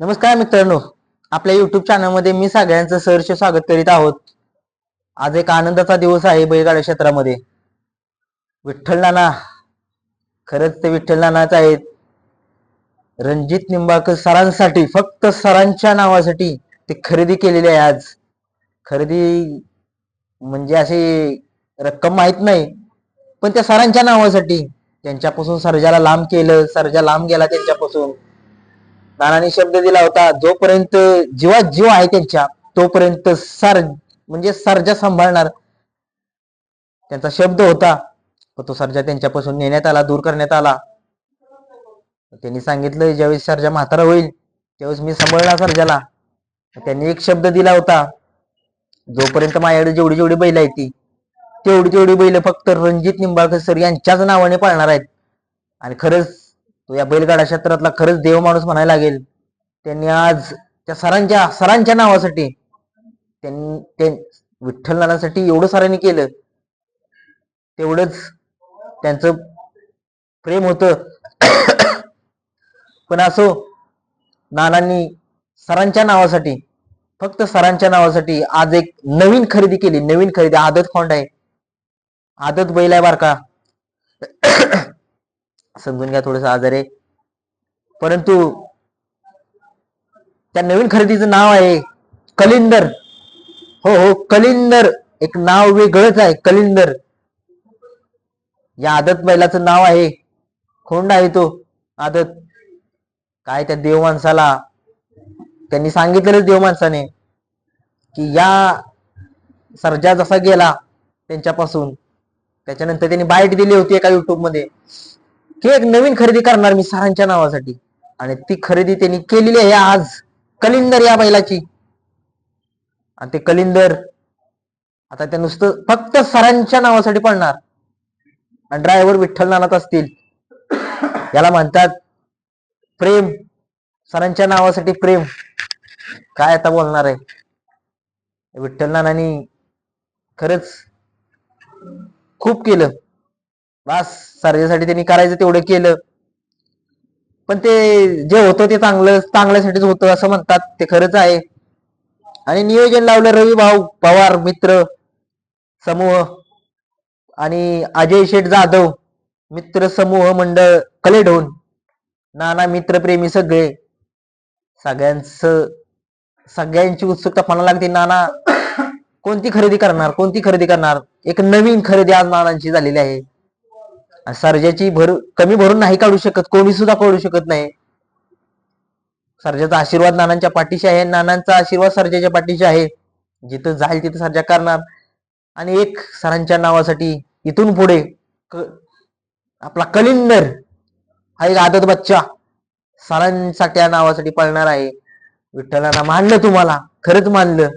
नमस्कार मित्रांनो. आपल्या युट्यूब चॅनलमध्ये मी सगळ्यांचं सहर्ष स्वागत करीत आहोत. आज एक आनंदाचा दिवस आहे बैलगाड्या क्षेत्रामध्ये. विठ्ठल नाना. खरंच ते विठ्ठल नानाच आहेत. रणजित निंबाळकर सरांसाठी फक्त सरांच्या नावासाठी ते खरेदी केलेली आहे आज. खरेदी म्हणजे अशी रक्कम माहीत नाही पण त्या सरांच्या नावासाठी त्यांच्यापासून सर्जाला लांब केलं सर्जा लांब गेला त्यांच्यापासून. नानाने शब्द दिला होता जोपर्यंत जीवा जीव आहे त्यांच्या तोपर्यंत सर म्हणजे सर्जा सांभाळणार. त्यांचा शब्द होता तो सर्जा त्यांच्यापासून नेण्यात आला दूर करण्यात आला. त्यांनी सांगितलं ज्यावेळेस सर्जा म्हातारा होईल त्यावेळेस मी सांभाळणार सर्जाला. त्यांनी एक शब्द दिला होता जोपर्यंत माझ्याकडे जेवढी जेवढी बैल आहेत ती तेवढी तेवढी बैल फक्त रणजित निंबाळकर सर यांच्याच नावाने पाळणार आहेत. आणि खरंच तो या बैलगाडा क्षेत्रातला खरंच देव माणूस म्हणायला लागेल. त्यांनी आज त्या सरांच्या सरांच्या नावासाठी त्यांनी विठ्ठल नानासाठी एवढं सरांनी केलं. तेवढंच त्यांचं प्रेम होतं. पण असो नानांनी सरांच्या नावासाठी फक्त सरांच्या नावासाठी आज एक नवीन खरेदी केली. नवीन खरेदी आदत खोंड आहे. आदत बैल आहे बारका. समजून घ्या थोडस आजार आहे. परंतु त्या नवीन खरेदीचं नाव आहे कलिंदर. हो हो कलिंदर. एक नाव वेगळंच आहे कलिंदर. या आदत बैलाचं नाव आहे. खोंड आहे तो आदत. काय त्या देव माणसाला? त्यांनी सांगितलेलं देव माणसाने की या सर्जा जसा गेला त्यांच्यापासून त्याच्यानंतर त्यांनी बाईट दिली होती एका युट्यूबमध्ये की एक नवीन खरेदी करणार मी सरांच्या नावासाठी. आणि ती खरेदी त्यांनी केलेली आहे आज. कलिंदर या बैलाची. आणि ते कलिंदर आता ते नुसतं फक्त सरांच्या नावासाठी पडणार. आणि ड्रायव्हर विठ्ठल नानात असतील. याला म्हणतात प्रेम. सरांच्या नावासाठी प्रेम. काय आता बोलणार आहे? विठ्ठल नानानी खरंच खूप केलं. बस सर्जेसाठी त्यांनी करायचं तेवढं केलं. पण ते जे होतं ते चांगलं चांगल्यासाठीच होतं असं म्हणतात ते खरंच आहे. आणि नियोजन लावलं रवी भाऊ पवार मित्र समूह आणि अजय शेठ जाधव मित्र समूह मंडळ कलेढोन नाना मित्रप्रेमी सगळे. सगळ्यांचं सगळ्यांची उत्सुकता पणा लागते नाना कोणती खरेदी करणार कोणती खरेदी करणार? एक नवीन खरेदी आज नानांची झालेली आहे. सर्जाची भर कमी भरून नाही काढू शकत कोणी सुद्धा काढू शकत नाही. सर्जाचा आशीर्वाद नानांच्या पाठीशी आहे. नानांचा आशीर्वाद सर्जाच्या पाठीशी आहे. जिथं जाईल तिथं सर्जा करणार. आणि एक सरांच्या नावासाठी इथून पुढे आपला कलिंदर हा एक आदत बच्चा सरांसाठी या नावासाठी पळणार आहे. विठ्ठलांना मानलं तुम्हाला. खरंच मानलं.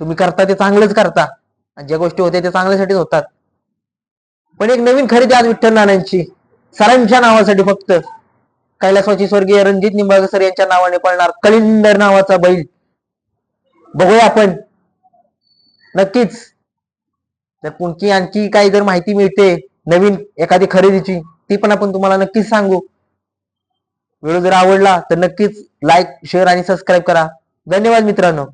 तुम्ही करता ते चांगलंच करता. आणि ज्या गोष्टी होत्या ते चांगल्यासाठीच होतात. पण एक नवीन खरेदी आज विठ्ठल नानांची सरांच्या नावासाठी फक्त. कैलासवाची स्वर्गीय रणजित निंबाळकर सर यांच्या नावाने पळणार कलिंदर नावाचा बैल. बघूया आपण. नक्कीच. जर कोणती आणखी काही जर माहिती मिळते नवीन एखादी खरेदीची ती पण आपण तुम्हाला नक्कीच सांगू. व्हिडिओ जर आवडला तर नक्कीच लाईक शेअर आणि सबस्क्राईब करा. धन्यवाद मित्रांनो.